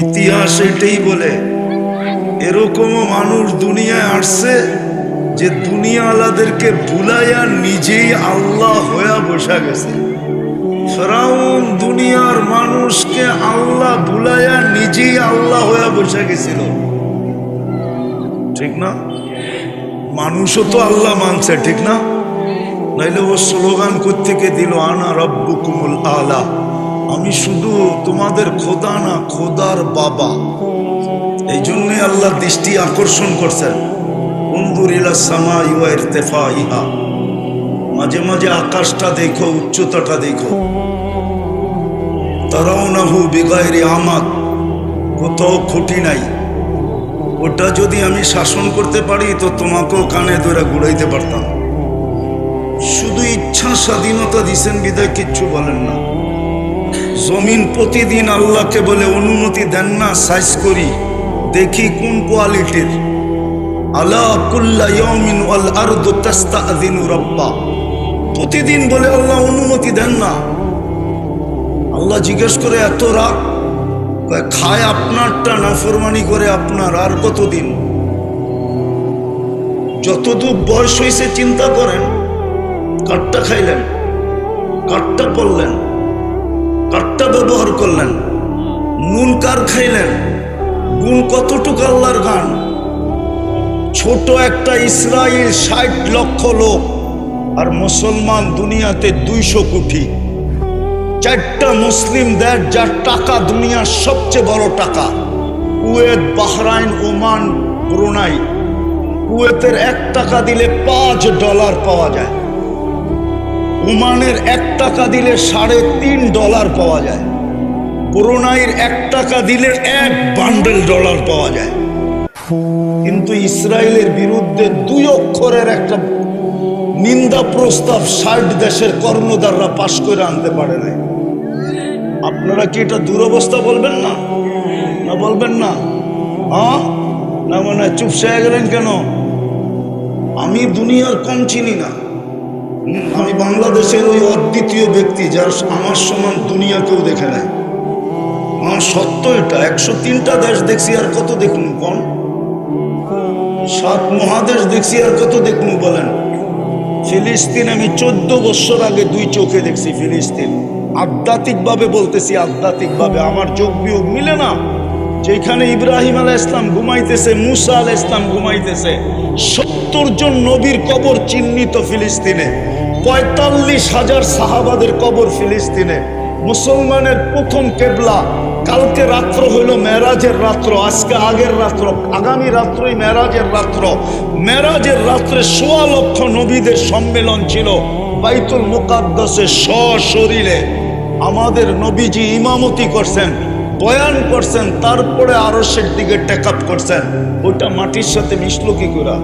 ইতিহাস এটাই বলে, এরকমও মানুষ দুনিয়ায় আসছে যে দুনিয়াওয়ালাদেরকে ভুলাইয়া নিজেই আল্লাহ হইয়া বসা গেছে। ফেরাউন দুনিয়ার মানুষকে আল্লাহ ভুলাইয়া নিজেই আল্লাহ হইয়া বসা গেছিল। ঠিক না? মানুষও তো আল্লাহ মানছে, ঠিক না? নাইলে ও স্লোগান থেকে দিল, আনা রব্বুকুমুল আলা আমি শুধু তোমাদের খোদা না, খোদার বাবা। এই জন্যই আল্লাহ দৃষ্টি আকর্ষণ করছেন। বন্ধুর ইলা সামা ইয়া ইরতেফা ইহা মাঝে মাঝে আকাশটা দেখো, উচ্চতাটা দেখো। তারাও না হু বিগায়ের আমাদ। কোথাও খুঁটি নাই। ওটা যদি আমি শাসন করতে পারি, তো তোমাকেও কানে ধরে ঘুরাইতে পারতাম। শুধু ইচ্ছা স্বাধীনতা দিছেন, বিদায় কিচ্ছু বলেন না। জমিন প্রতিদিন আল্লাহকে বলে অনুমতি দেন না, সাইজ করি। দেখি কোন কোয়ালিটির। আলা কুল্লা ইয়াউমিন ওয়াল আরদু তাস্তাযিনু রাব্বা। প্রতিদিন বলে আল্লাহ অনুমতি দেন না। আল্লাহ জিজ্ঞেস করে, এত রাগ খায় আপনারটা, নাফরমানি করে আপনার, আর কতদিন? যতদূর বয়স হয়েছে চিন্তা করেন, কাঠটা খাইলেন, কাঠটা পড়লেন কাঠটা ব্যবহার করলেন, নুন কার খাইলেন, গুণ কতটুকু আল্লাহর গান। ছোট একটা ইসরায়েল ষাট লক্ষ লোক আর মুসলমান দুনিয়াতে দুইশো কোটি। চারটা মুসলিম দেশ যার টাকা দুনিয়ার সবচেয়ে বড় টাকা। Kuwait, Bahrain, Oman, Brunei. কুয়েতের এক টাকা দিলে পাঁচ ডলার পাওয়া যায়। ওমানের এক টাকা দিলে সাড়ে তিন ডলার পাওয়া যায়। ব্রুনাইয়ের এক টাকা দিলে এক বান্ডেল ডলার পাওয়া যায়। কিন্তু ইসরায়েলের বিরুদ্ধে দুই অক্ষরের একটা নিন্দা প্রস্তাব ষাট দেশের কর্ণধাররা পাশ করে আনতে পারে নাই। আপনারা কি এটা দুরবস্থা বলবেন না? না বলবেন না? হ্যাঁ? না মানে চুপসে গেলেন কেন? আমি দুনিয়ার কম চিনি না। আমি বাংলাদেশের ওই অদ্বিতীয় ব্যক্তি যার আমার সমান দুনিয়া কেউ দেখে নাই। আমার সত্য এটা। একশো তিনটা দেশ দেখছি আর কত দেখুন কোন? সাত মহাদেশ দেখছি আর কত দেখুন বলেন? ফিলিস্তিন আমি চোদ্দ বছর আগে দুই চোখে দেখছি ফিলিস্তিন। আধ্যাত্মিকভাবে বলতেছি, আধ্যাত্মিকভাবে। আমার যোগ বিয়োগ মিলে না। যেখানে ইব্রাহিম আলাহ ইসলাম ঘুমাইতেছে, মুসা আলাহ ইসলাম ঘুমাইতেছে, সত্তর জন নবীর কবর চিহ্নিত ফিলিস্তিনে। পঁয়তাল্লিশ হাজার সাহাবাদের কবর ফিলিস্তিনে। মুসলমানের প্রথম কেবলা, কালকে রাত্র হইল মেরাজের রাত্র, আজকে আগের রাত্র, আগামী রাত্রই মেরাজের রাত্র। মেরাজের রাত্রে সোয়া লক্ষ নবীদের সম্মেলন ছিল বাইতুল মুকাদ্দাসে সশরীরে। আমাদের নবীজি ইমামতি করছেন, বয়ান করছেন, তারপরে আরসের দিকে টেক আপ করছেন। ওইটা মাটির সাথে মিশলো কি করে?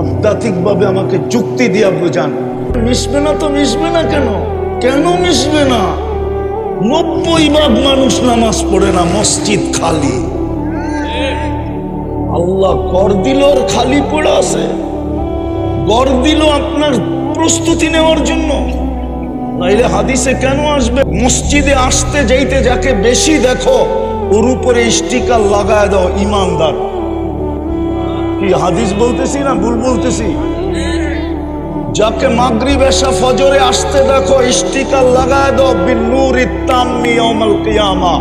আধ্যাত্মিকভাবে আমাকে যুক্তি দিয়া বোঝান। মিশবে না তো মিশবে না কেন? কেন মিশবে না? নব্বই ভাগ মানুষ নামাজ পড়ে না, মসজিদ খালি। আল্লাহ কর দিল আর খালি পড়ে আছে। গড় দিল আপনার প্রস্তুতি নেওয়ার জন্য। নাইলে হাদিসে কেন আসবে? মসজিদে আসতে যাইতে যাকে বেশি দেখো, ওর উপরে স্টিকার লাগায় দাও, ইমানদার। কি হাদিস বলতেছি না ভুল বলতেছি? যাকে মাগরি বেশা ফজরে আসতে দেখো স্টিকার লাগায় দাও বিনুর ইত্তাম্মি ইয়াউমাল কিয়ামা।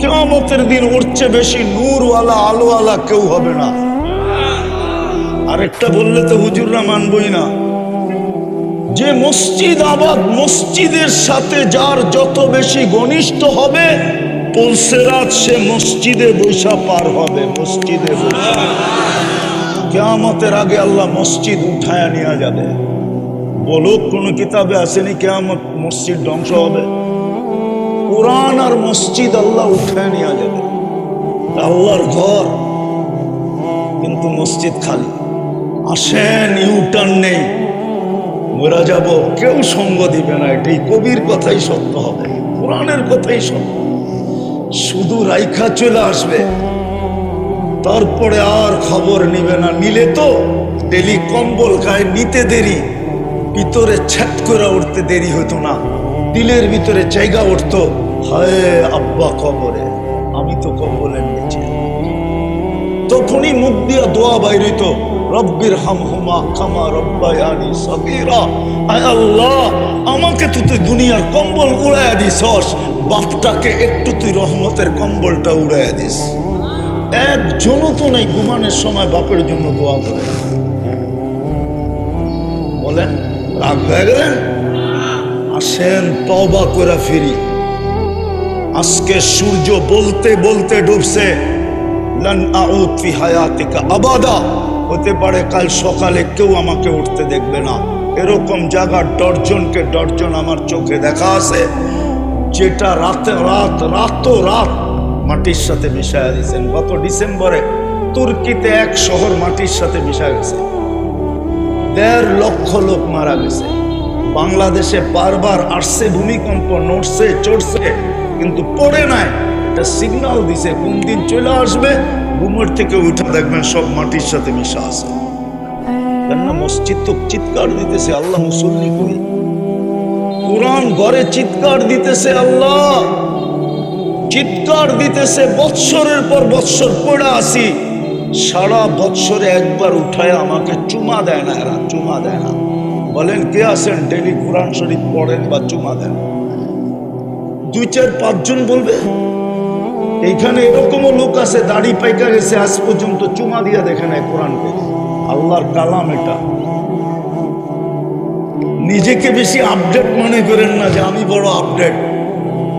কিয়ামতের দিন উঠছে বেশি নূরওয়ালা, আলোওয়ালা কেউ হবে না। আরেকটা বললে তো হুজুররা মানবই না। যে মসজিদ আবাদ, মসজিদের সাথে যার যত বেশি ঘনিষ্ঠ হবে পলসেরাত সে মসজিদে বৈশা পার হবে, মসজিদে বৈশা। কেয়ামতের আগে আল্লাহ মসজিদ উঠায় নেওয়া যাবে। বলুক, কোন কিতাবে আসেনি, কেয়ামত মসজিদ ধ্বংস হবে। কোরআন আর মসজিদ আল্লাহ উঠায় নেওয়া যাবে। আল্লাহর ঘর, কিন্তু মসজিদ খালি। আসেন ইউটার্ন নেই। মরা যাব, কেউ সঙ্গ দিবে না এটাই কবির কথাই সত্য হবে, কোরআনের কথাই সত্য। শুধু রাইখা চলে আসবে। তারপরে আর খবর নিবে না। নিলে তো ডেলি কম্বল গায়ে নিতে দেরি। ভিতরে ছ্যাট করে উঠতে দেরি হতো না। দিলের ভিতরে জায়গা উঠতো। হায় আব্বা কবরে, আমি তো যখনই মুখ দিয়া দোয়া বাইরিত, রব্বির হামহুমা খামা রব্বায়ানি সগীরা। আয় আল্লাহ, আমাকে তো তুই দুনিয়ার কম্বল উড়াইয়া দিছস। বাপটাকে একটু তুই রহমতের কম্বলটা উড়াইয়া দিস। একজনও তো নেই ঘুমানোর সময় বাপের জন্য দোয়া করে। বলেন রাগ হয়ে গেলেন আসেন তবা করে ফিরি। আজকে সূর্য বলতে বলতে ডুবছে। আবাদা। হতে পারে কাল সকালে কেউ আমাকে উঠতে দেখবে না। এরকম জায়গা ডর্জনকে ডর্জন আমার চোখে দেখা আছে, যেটা রাতে, রাত রাত রাত মাটির সাথে মিশাইয়া দিয়েছেন। গত ডিসেম্বরে তুর্কিতে এক শহর মাটির সাথে মিশা গেছে। দেড় লক্ষ লোক মারা গেছে। বাংলাদেশে বারবার আসছে ভূমিকম্প, নড়ছে, চড়ছে, কিন্তু পড়ে নাই। এটা সিগন্যাল দিছে, কোন দিন চলে আসবে? ঘুমের থেকে উঠে দেখবেন সব মাটির সাথে মিশা আছে। কেননা মসজিদ তো চিৎকার দিতেছে, আল্লাহ মুসল্লি করি কোরআন ঘরে চিৎকার দিতেছে আল্লাহ। চিৎকার দিতেছে, বৎসরের পর বৎসর পড়ে আসি সারা বৎসরে একবার উঠায় আমাকে চুমা দেয় না এরা, চুমা দেয় না। বলেন, কে আছেন? ডেলি কোরআন শরীফ পড়েন বা চুমা দেন? দুই চার পাঁচজন বলবে, এইখানে এরকমও লোক আছে, দাড়ি পাইকা গেছে, আজ পর্যন্ত চুমা দিয়া দেখে নেয় কোরআনকে আল্লাহর কালাম এটা। নিজেকে বেশি আপডেট মনে করেন না যে আমি বড় আপডেট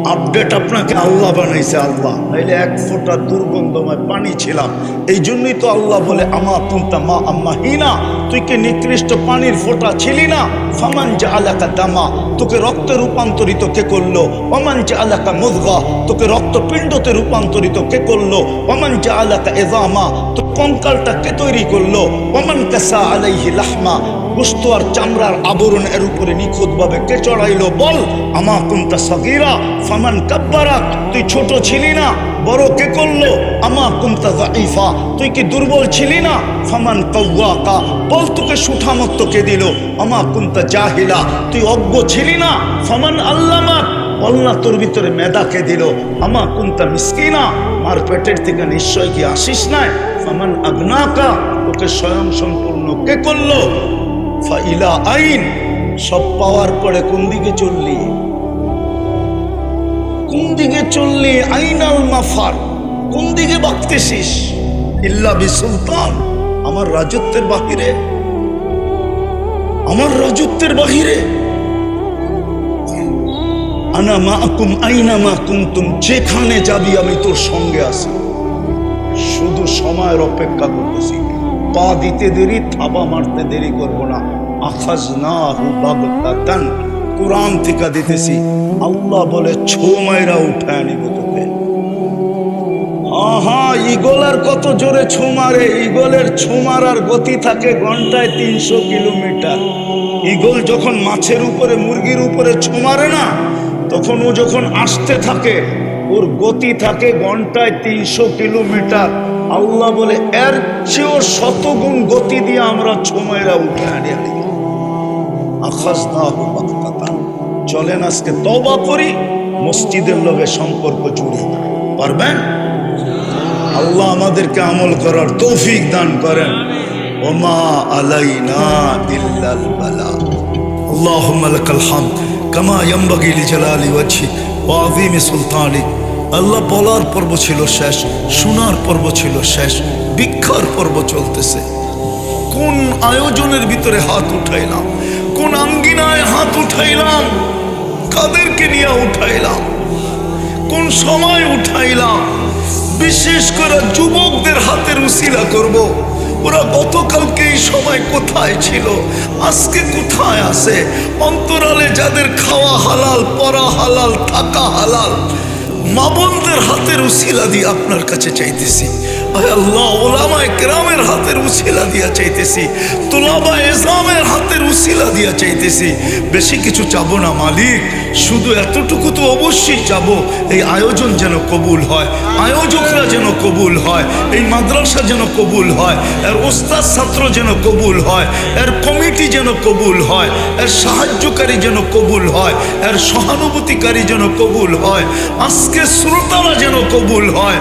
আপডেট আপনাকে আল্লাহ বানাইছে, আল্লাহ। নাইলে এক ফোঁটা দুর্গন্ধময় পানি ছিলাম। এই জন্যই তো আল্লাহ বলে, আমা তুমতা মা আম্মা হিনা? তুই কে নিকৃষ্ট পানির ফোঁটা ছিলি না? ফামান যে আলাকা দামা। তোকে রক্তে রূপান্তরিত কে করল? অমান যে আলাকা মুদগা। তোকে রক্তপিণ্ডতে রূপান্তরিত কে করল? অমান যে আলাকা এজামা। তো কঙ্কালটা কে তৈরি করল? অমান কাসা আলাইহি লাহমা। গোস্ত আর চামড়ার আবরণ এর উপরে নিখুঁতভাবে কে চড়াইলো বল, আমা কুন্তা সগিরা, ফামান কাব্বারাক তুই ছোট ছিলি না, বড় কে করল? আমা কুন্তা জাইফা তুই কি দুর্বল ছিলি না? ফামান কৌয়াকা বল তোকে সুঠামত্ত কে দিল? আমা কুন্তা জাহিলা, তুই অজ্ঞ ছিলি না? ফামান আল্লামাক অল্লাহ তোর ভিতরে মেধাকে দিল? আমা কুন্তা মিসকিনা, মার পেটের থেকে নিশ্চয় কি আসিস নাই? ফামান আগ্নাকা, তোকে স্বয়ং সম্পূর্ণ কে করল? ফাইলা আইন, সব পাওয়ার পরে কোন দিকে চললি? কোন দিকে চললি আইনাল মাফার? কোন দিকে বাঁকতেছিস? ইল্লা বি সুলতান, আমার রাজত্বের বাহিরে। আমার রাজত্বের বাহিরে। আনা মাকুম আইনা মা যেখানে যাবি আমি তোর সঙ্গে আছি। শুধু সময়ের অপেক্ষা করতেছি। পা দিতে দেরি, থাবা মারতে দেরি করব না। আখাজ না হু বাগতান কোরআন থেকে দিতেছি। আল্লাহ বলে, ছো মাইরা উঠায় নিব তোকে। আহা ইগলের কত জোরে ছো মারে। ইগলের ছো মারার গতি থাকে ঘন্টায় তিনশো কিলোমিটার। ইগল যখন মাছের উপরে, মুরগির উপরে ছো মারে না, তখন ও যখন আসতে থাকে ওর গতি থাকে ঘন্টায় তিনশো কিলোমিটার আল্লাহ বলে এর চেয়েও শতগুণ গতি দিয়ে আমরা ছুমাইরা উঠে আনিয়ে দিব আখাস না চলেন আজকে তবা করি মসজিদের লগে সম্পর্ক জুড়ে পারবেন আল্লাহ আমাদেরকে আমল করার তৌফিক দান করেন ওমা আলাইনা ইল্লাল বালা اللهم لك الحمد كما ينبغي لجلال وجهك وعظيم سلطانك আল্লাহ বলার পর্ব ছিল শেষ, শোনার পর্ব ছিল শেষ, ভিক্ষার পর্ব চলতেছে। কোন আয়োজনের ভিতরে হাত উঠাইলাম? কোন আঙ্গিনায় হাত উঠাইলাম? কাদেরকে নিয়ে উঠাইলাম? কোন সময় উঠাইলাম? বিশেষ করে যুবকদের হাতের উসিলা করব। ওরা গতকালকে এই সময় কোথায় ছিল? আজকে কোথায় আছে? অন্তরালে যাদের খাওয়া হালাল পরা হালাল, থাকা হালাল মা হাতের উশিলা দিয়ে আপনার কাছে চাইতেছি। আল্লাহ ওলামায় কেরামের হাতের উসিলা দিয়া চাইতেছি। তোলাবা এসামের হাতের উসিলা দিয়া চাইতেছি। বেশি কিছু চাবো না মালিক, শুধু এতটুকু তো অবশ্যই চাবো, এই আয়োজন যেন কবুল হয়, আয়োজকরা যেন কবুল হয়, এই মাদ্রাসা যেন কবুল হয়, এর ওস্তাদ ছাত্র যেন কবুল হয়, এর কমিটি যেন কবুল হয়, এর সাহায্যকারী যেন কবুল হয়, এর সহানুভূতিকারী যেন কবুল হয়। আজকে শ্রোতারা যেন কবুল হয়।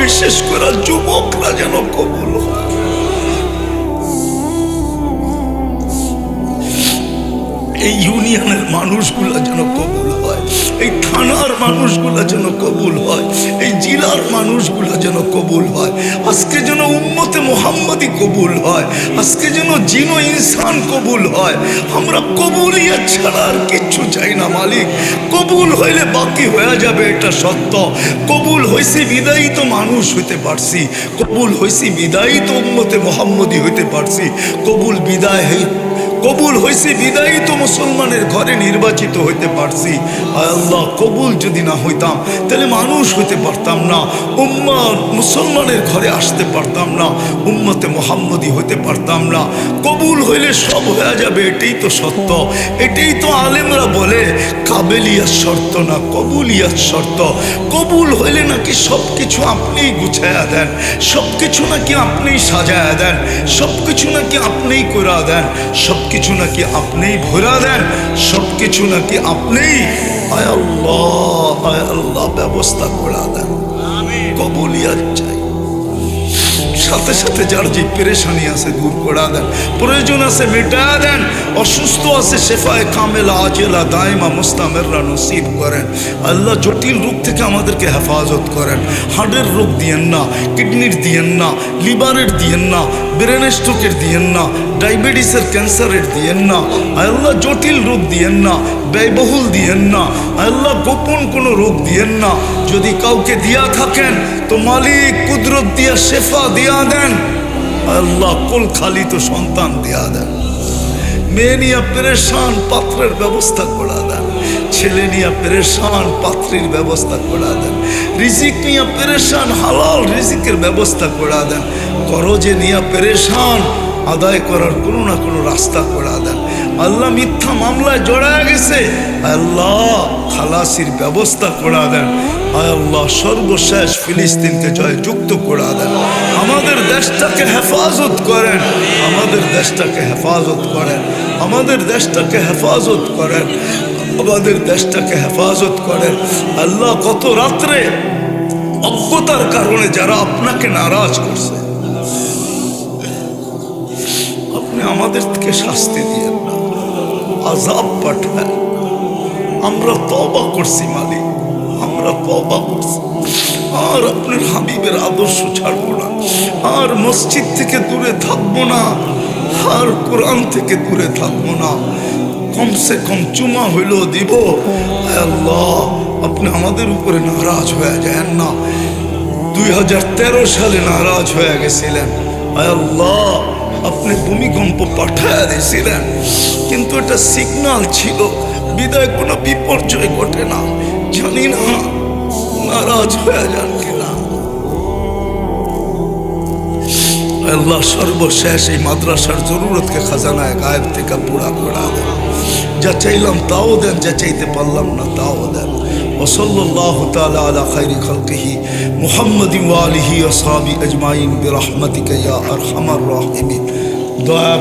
বিশেষ করে যুবকরা যেন কবুল হয়। এই ইউনিয়নের মানুষগুলা যেন কবুল হয়, এই থানার মানুষগুলা যেন কবুল হয়, এই জেলার মানুষগুলা যেন কবুল হয়। আজকে যেন উম্মতে মোহাম্মদি কবুল হয়, আজকে যেন জিনো ইনসান কবুল হয়। আমরা কবুলিয়া ছাড়া আর কিচ্ছু চাই না, মালিক। কবুল হইলে বাকি হয়ে যাবে এটা সত্য। কবুল হয়েছে বিদায়ী তো মানুষ হইতে পারছি। কবুল হয়েছে বিদায়ী তো উম্মতে মোহাম্মদি হইতে পারছি। কবুল বিদায় হই কবুল হয়েছে বিদায়ী তো মুসলমানের ঘরে নির্বাচিত হইতে পারছি। আল্লাহ, কবুল যদি না হইতাম, তাহলে মানুষ হইতে পারতাম না। উম্মা মুসলমানের ঘরে আসতে পারতাম না, উম্মতে মোহাম্মদি হইতে পারতাম না। কবুল হইলে সব হয়ে যাবে, এটাই তো সত্য। এটাই তো আলেমরা বলে, কাবেলিয়ার শর্ত না কবুলিয়ার শর্ত। কবুল হইলে নাকি সব কিছু আপনিই গুছায়া দেন সব কিছু নাকি আপনিই সাজায়া দেন সব কিছু নাকি আপনিই করা দেন সব কিছু নাকি আপনিই ভরা দেন সব কিছু নাকি আপনিই আয় আল্লাহ আয় আল্লাহ ব্যবস্থা করা দেন। কবলিয়ার চাই। সাথে সাথে যার যে পেরেশানি আছে দূর করা দেন। প্রয়োজন আছে মেটা দেন। অসুস্থ আছে শেফায় কামেলা, আজেলা, দায়মা, মুস্তামেররা নসিব করেন। আল্লাহ জটিল রোগ থেকে আমাদেরকে হেফাজত করেন। হার্টের রোগ দিয়েন না, কিডনির দিয়েন না, লিভারের দিয়েন না, ব্রেন স্ট্রোকের দিয়েন না, ডায়াবেটিসের ক্যান্সারের দিয়েন না, আল্লাহ জটিল রোগ দিয়েন না, ব্যয়বহুল দিয়েন না, আল্লাহ গোপন কোনো রোগ দিয়েন না। যদি কাউকে দিয়া থাকেন, তো মালিক কুদরত দিয়া শেফা দিয়া দেন। আল্লাহ কুল খালি তো সন্তান দিয়া দেন। মেয়ে নিয়ে পেরেশান পাত্রের ব্যবস্থা করা দেন। ছেলে নিয়ে পেরেশান পাত্রীর ব্যবস্থা করা দেন। রিজিক নিয়ে পেরেশান হালাল রিজিকের ব্যবস্থা করা দেন। করজে নিয়ে পেরেশান আদায় করার কোনো না কোনো রাস্তা করা দেন। আল্লাহ মিথ্যা মামলায় জড়ায় গেছে। আল্লাহ, খালাসির ব্যবস্থা করা দেন। আল্লাহ, সর্বশেষ ফিলিস্তিনকে জয় যুক্ত করা দেন। আমাদের দেশটাকে হেফাজত করেন। আমাদের দেশটাকে হেফাজত করেন। আমাদের দেশটাকে হেফাজত করেন। আমাদের দেশটাকে হেফাজত করেন। আল্লাহ কত রাত্রে অজ্ঞতার কারণে যারা আপনাকে নারাজ করছে, আপনি আমাদের থেকে শাস্তি দিয়ে আজাব পাঠায়। আমরা তবা করছি, মালিক। আমরা তবা করছি। আর আপনার হাবিবের আদর্শ ছাড়বো না। আর মসজিদ থেকে দূরে থাকব না। আর কোরআন থেকে দূরে থাকব না। কমসে কম চুমা হইলেও দিব। আল্লাহ, আপনি আমাদের উপরে নারাজ হয়ে যায় না। দুই হাজার তেরো সালে নারাজ হয়ে গেছিলেন। আল্লাহ আপনি ভূমিকম্প পাঠায় দিয়েছিলেন কিন্তু এটা সিগনাল ছিল বিদায় কোনো বিপর্যয় ঘটে না জানি না নারাজ হয়ে যান কিনা আল্লাহ সর্বশেষ এই মাদ্রাসার জরুরতকে খাজানায় গায়েব থেকে পুরা করা দেন যা চাইলাম তাও দেন যা চাইতে পারলাম না তাও দেন وصلى الله تعالى على خير خلقه محمد وآله وصحبه أجمعين برحمتك يا أرحم الراحمين. دعاء